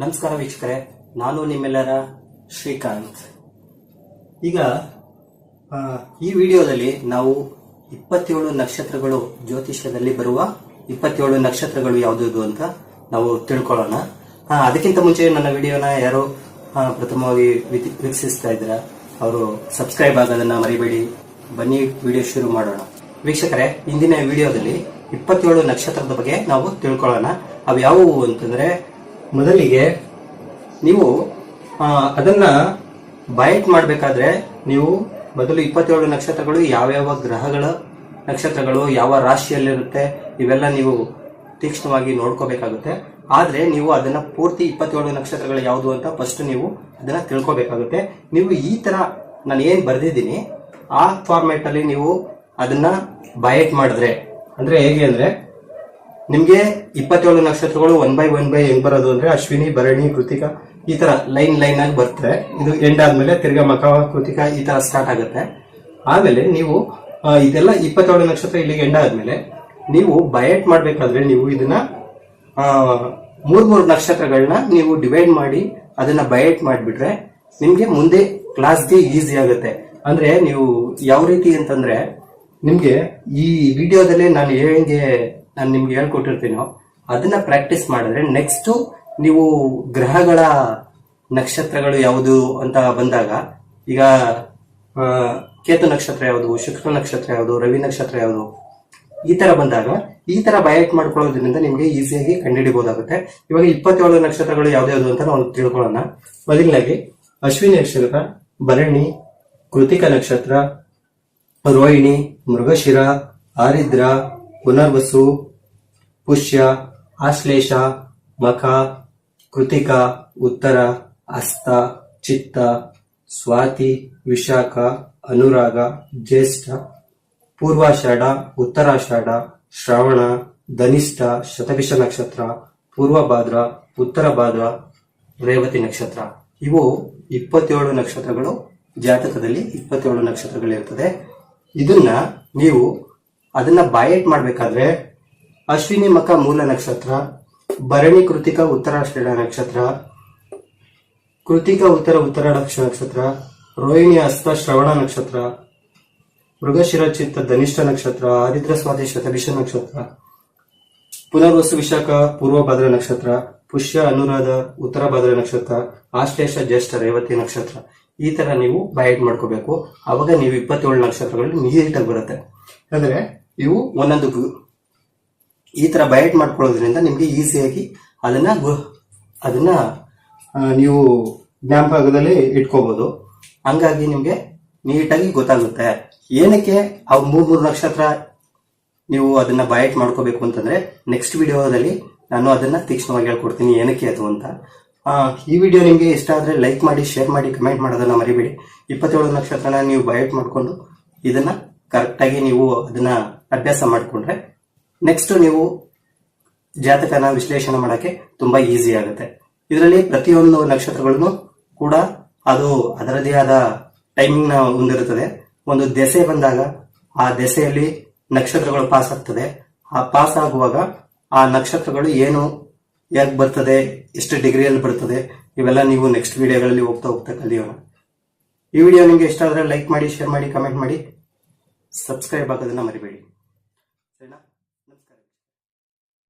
ನಮಸ್ಕಾರ ವೀಕ್ಷಕರೇ, ನಾನು ನಿಮ್ಮೆಲ್ಲರ ಶ್ರೀಕಾಂತ್. ಈಗ ಈ ವಿಡಿಯೋದಲ್ಲಿ ನಾವು ಇಪ್ಪತ್ತೇಳು ನಕ್ಷತ್ರಗಳು ಜ್ಯೋತಿಷ್ಯದಲ್ಲಿ ಬರುವ ಇಪ್ಪತ್ತೇಳು ನಕ್ಷತ್ರಗಳು ಯಾವುದು ಅಂತ ನಾವು ತಿಳ್ಕೊಳ್ಳೋಣ. ಅದಕ್ಕಿಂತ ಮುಂಚೆ ನನ್ನ ವಿಡಿಯೋನ ಯಾರು ಪ್ರಥಮವಾಗಿ ವೀಕ್ಷಿಸ್ತಾ ಇದ್ರ ಅವರು ಸಬ್ಸ್ಕ್ರೈಬ್ ಆಗೋದನ್ನ ಮರಿಬೇಡಿ. ಬನ್ನಿ, ವಿಡಿಯೋ ಶುರು ಮಾಡೋಣ. ವೀಕ್ಷಕರೇ, ಇಂದಿನ ವಿಡಿಯೋದಲ್ಲಿ ಇಪ್ಪತ್ತೇಳು ನಕ್ಷತ್ರದ ಬಗ್ಗೆ ನಾವು ತಿಳ್ಕೊಳ್ಳೋಣ. ಅವು ಯಾವುವು ಅಂತಂದ್ರೆ ಮೊದಲಿಗೆ ನೀವು ಅದನ್ನ ಬಯಟ್ ಮಾಡಬೇಕಾದ್ರೆ ನೀವು ಮೊದಲು ಇಪ್ಪತ್ತೇಳು ನಕ್ಷತ್ರಗಳು ಯಾವ್ಯಾವ ಗ್ರಹಗಳ ನಕ್ಷತ್ರಗಳು, ಯಾವ ರಾಶಿಯಲ್ಲಿರುತ್ತೆ, ಇವೆಲ್ಲ ನೀವು ತೀಕ್ಷ್ಣವಾಗಿ ನೋಡ್ಕೋಬೇಕಾಗುತ್ತೆ. ಆದ್ರೆ ನೀವು ಅದನ್ನ ಪೂರ್ತಿ ಇಪ್ಪತ್ತೇಳು ನಕ್ಷತ್ರಗಳು ಯಾವುದು ಅಂತ ಫಸ್ಟ್ ನೀವು ಅದನ್ನ ತಿಳ್ಕೊಬೇಕಾಗುತ್ತೆ. ನೀವು ಈ ತರ ನಾನು ಏನ್ ಬರೆದಿದ್ದೀನಿ, ಆ ಫಾರ್ಮ್ಯಾಟ್ ಅಲ್ಲಿ ನೀವು ಅದನ್ನ ಬಯಟ್ ಮಾಡಿದ್ರೆ, ಅಂದ್ರೆ ಹೇಗೆ ಅಂದ್ರೆ ನಿಮ್ಗೆ ಇಪ್ಪತ್ತೇಳು ನಕ್ಷತ್ರಗಳು ಒನ್ ಬೈ ಒನ್ ಬೈ ಹೆಂಗ್ ಬರೋದು ಅಂದ್ರೆ ಅಶ್ವಿನಿ, ಭರಣಿ, ಕೃತಿಕ ಈ ತರ ಲೈನ್ ಲೈನ್ ಆಗಿ ಬರ್ತದೆ ಇದು ಎಂಡ್ ಆದ್ಮೇಲೆ ತಿರ್ಗಾ ಮಕ ಕೃತಿಕ ಈ ತರ ಸ್ಟಾರ್ಟ್ ಆಗುತ್ತೆ. ಆಮೇಲೆ ನೀವು ಇದೆಲ್ಲ ಇಪ್ಪತ್ತೇಳು ನಕ್ಷತ್ರ ಇಲ್ಲಿಗೆ ಎಂಡ್ ಆದ್ಮೇಲೆ ನೀವು ಬಯಟ್ ಮಾಡ್ಬೇಕಾದ್ರೆ ನೀವು ಇದನ್ನ ಮೂರ್ ಮೂರ್ ನಕ್ಷತ್ರಗಳನ್ನ ನೀವು ಡಿವೈಡ್ ಮಾಡಿ ಅದನ್ನ ಬಯಟ್ ಮಾಡಿಬಿಟ್ರೆ ನಿಮ್ಗೆ ಮುಂದೆ ಕ್ಲಾಸ್ಗೆ ಈಸಿ ಆಗುತ್ತೆ. ಅಂದ್ರೆ ನೀವು ಯಾವ ರೀತಿ ಅಂತಂದ್ರೆ ನಿಮ್ಗೆ ಈ ವಿಡಿಯೋದಲ್ಲಿ ನಾನು ಹೇಗೆ ನಾನು ನಿಮ್ಗೆ ಹೇಳ್ಕೊಟ್ಟಿರ್ತೀನೋ, ಅದನ್ನ ಪ್ರಾಕ್ಟೀಸ್ ಮಾಡಿದ್ರೆ ನೆಕ್ಸ್ಟ್ ನೀವು ಗ್ರಹಗಳ ನಕ್ಷತ್ರಗಳು ಯಾವುದು ಅಂತ ಬಂದಾಗ, ಈಗ ಕೇತು ನಕ್ಷತ್ರ ಯಾವುದು, ಶುಕ್ರ ನಕ್ಷತ್ರ ಯಾವುದು, ರವಿ ನಕ್ಷತ್ರ ಯಾವುದು, ಈ ತರ ಬಂದಾಗ, ಈ ತರ ಬಯಟ್ ಮಾಡ್ಕೊಳ್ಳೋದ್ರಿಂದ ನಿಮ್ಗೆ ಈಸಿಯಾಗಿ ಕಂಡುಹಿಡಿಬಹುದಾಗುತ್ತೆ. ಇವಾಗ ಇಪ್ಪತ್ತೇಳು ನಕ್ಷತ್ರಗಳು ಯಾವ್ದು ಅಂತ ನಾವು ತಿಳ್ಕೊಳ್ಳೋಣ. ಮೊದಲನೇ ಅಶ್ವಿನಿ ನಕ್ಷತ್ರ, ಭರಣಿ, ಕೃತಿಕ ನಕ್ಷತ್ರ, ರೋಹಿಣಿ, ಮೃಗಶಿರ, ಆರಿದ್ರ ಪುನರ್ವಸು ಪುಷ್ಯ, ಆಶ್ಲೇಷ, ಮಖ, ಕೃತಿಕ, ಉತ್ತರ, ಅಸ್ತ, ಚಿತ್ತ, ಸ್ವಾತಿ, ವಿಶಾಖ, ಅನುರಾಗ, ಜ್ಯೇಷ್ಠ, ಪೂರ್ವಾಷಾಢ, ಉತ್ತರಾಷಾಢ, ಶ್ರವಣ, ಧನಿಷ್ಠ, ಶತಭಿಷ ನಕ್ಷತ್ರ, ಪೂರ್ವಭಾದ್ರ ಉತ್ತರ ಭಾದ್ರ ರೇವತಿ ನಕ್ಷತ್ರ. ಇವು ಇಪ್ಪತ್ತೇಳು ನಕ್ಷತ್ರಗಳು, ಜಾತಕದಲ್ಲಿ ಇಪ್ಪತ್ತೇಳು ನಕ್ಷತ್ರಗಳಿರ್ತದೆ ಇದನ್ನ ನೀವು ಅದನ್ನ ಬಾಯಟ್ ಮಾಡ್ಬೇಕಾದ್ರೆ ಅಶ್ವಿನಿ ಮಖ ಮೂಲ ನಕ್ಷತ್ರ, ಭರಣಿ ಕೃತಿಕ ಉತ್ತರಾಷ್ಟ್ರೀಯ ನಕ್ಷತ್ರ, ಕೃತಿಕ ಉತ್ತರ ಉತ್ತರಾಕ್ಷ ನಕ್ಷತ್ರ, ರೋಹಿಣಿ ಹಸ್ತ ಶ್ರವಣ ನಕ್ಷತ್ರ, ಮೃಗಶಿರ ಚಿತ್ತ ಧನಿಷ್ಠ ನಕ್ಷತ್ರ ಆದಿದ್ರ ಸ್ವಾತಿ ಶತಭಿಷ ನಕ್ಷತ್ರ, ಪುನರ್ವಸು ವಿಶಾಖ ಪೂರ್ವ ಭದ್ರ ನಕ್ಷತ್ರ, ಪುಷ್ಯ ಅನುರಾಧ ಉತ್ತರ ಭದ್ರ ನಕ್ಷತ್ರ, ಆಶ್ಲೇಷ ಜ್ಯೇಷ್ಠ ರೇವತಿ ನಕ್ಷತ್ರ. ಈ ತರ ನೀವು ಬಯಟ್ ಮಾಡ್ಕೋಬೇಕು. ಅವಾಗ ನೀವು ಇಪ್ಪತ್ತೇಳು ನಕ್ಷತ್ರಗಳು ನೀಟಾಗಿ ಬರುತ್ತೆ. ಅಂದ್ರೆ ಇವು ಒಂದೊಂದು ಈ ತರ ಬಯಟ್ ಮಾಡ್ಕೊಳ್ಳೋದ್ರಿಂದ ನಿಮ್ಗೆ ಈಸಿಯಾಗಿ ಅದನ್ನ ಅದನ್ನ ನೀವು ಜ್ಞಾಪಕದಲ್ಲಿ ಇಟ್ಕೋಬಹುದು ಹಂಗಾಗಿ ನಿಮ್ಗೆ ನೀಟಾಗಿ ಗೊತ್ತಾಗುತ್ತೆ. ಏನಕ್ಕೆ ಆ ಮೂರ್ ಮೂರು ನಕ್ಷತ್ರ ನೀವು ಅದನ್ನ ಬಯಟ್ ಮಾಡ್ಕೋಬೇಕು ಅಂತಂದ್ರೆ ನೆಕ್ಸ್ಟ್ ವಿಡಿಯೋದಲ್ಲಿ ನಾನು ಅದನ್ನ ತೀಕ್ಷ್ಣವಾಗಿ ಹೇಳ್ಕೊಡ್ತೀನಿ ಏನಕ್ಕೆ ಅದು ಅಂತ. ಈ ವಿಡಿಯೋ ನಿಮ್ಗೆ ಇಷ್ಟ ಆದ್ರೆ ಲೈಕ್ ಮಾಡಿ ಶೇರ್ ಮಾಡಿ ಕಮೆಂಟ್ ಮಾಡೋದನ್ನ ಮರಿಬೇಡಿ. ಇಪ್ಪತ್ತೇಳು ನಕ್ಷತ್ರನ ನೀವು ಬಯಟ್ ಮಾಡ್ಕೊಂಡು ಇದನ್ನ ಕರೆಕ್ಟಾಗಿ ನೀವು ಅದನ್ನ ಅಭ್ಯಾಸ ಮಾಡ್ಕೊಂಡ್ರೆ ನೆಕ್ಸ್ಟ್ ನೀವು ಜಾತಕನ ವಿಶ್ಲೇಷಣೆ ಮಾಡಕ್ಕೆ ತುಂಬಾ ಈಸಿ ಆಗುತ್ತೆ. ಇದರಲ್ಲಿ ಪ್ರತಿಯೊಂದು ನಕ್ಷತ್ರಗಳನ್ನು ಕೂಡ ಅದು ಅದರದೇ ಆದ ಟೈಮಿಂಗ್ನ ಹೊಂದಿರುತ್ತದೆ. ಒಂದು ದೆಸೆ ಬಂದಾಗ ಆ ದೆಸೆಯಲ್ಲಿ ನಕ್ಷತ್ರಗಳು ಪಾಸ್ ಆಗ್ತದೆ. ಆ ಪಾಸ್ ಆಗುವಾಗ ಆ ನಕ್ಷತ್ರಗಳು ಏನು, ಯಾಕೆ ಬರ್ತದೆ, ಎಷ್ಟು ಡಿಗ್ರಿಯಲ್ಲಿ ಬರ್ತದೆ, ಇವೆಲ್ಲ ನೀವು ನೆಕ್ಸ್ಟ್ ವಿಡಿಯೋಗಳಲ್ಲಿ ಹೋಗ್ತಾ ಹೋಗ್ತಾ ಕಲಿಯೋಣ. ಈ ವಿಡಿಯೋ ನಿಮಗೆ ಇಷ್ಟ ಆದ್ರೆ ಲೈಕ್ ಮಾಡಿ ಶೇರ್ ಮಾಡಿ ಕಮೆಂಟ್ ಮಾಡಿ ಸಬ್ಸ್ಕ್ರೈಬ್ ಆಗೋದನ್ನ ಮರಿಬೇಡಿ.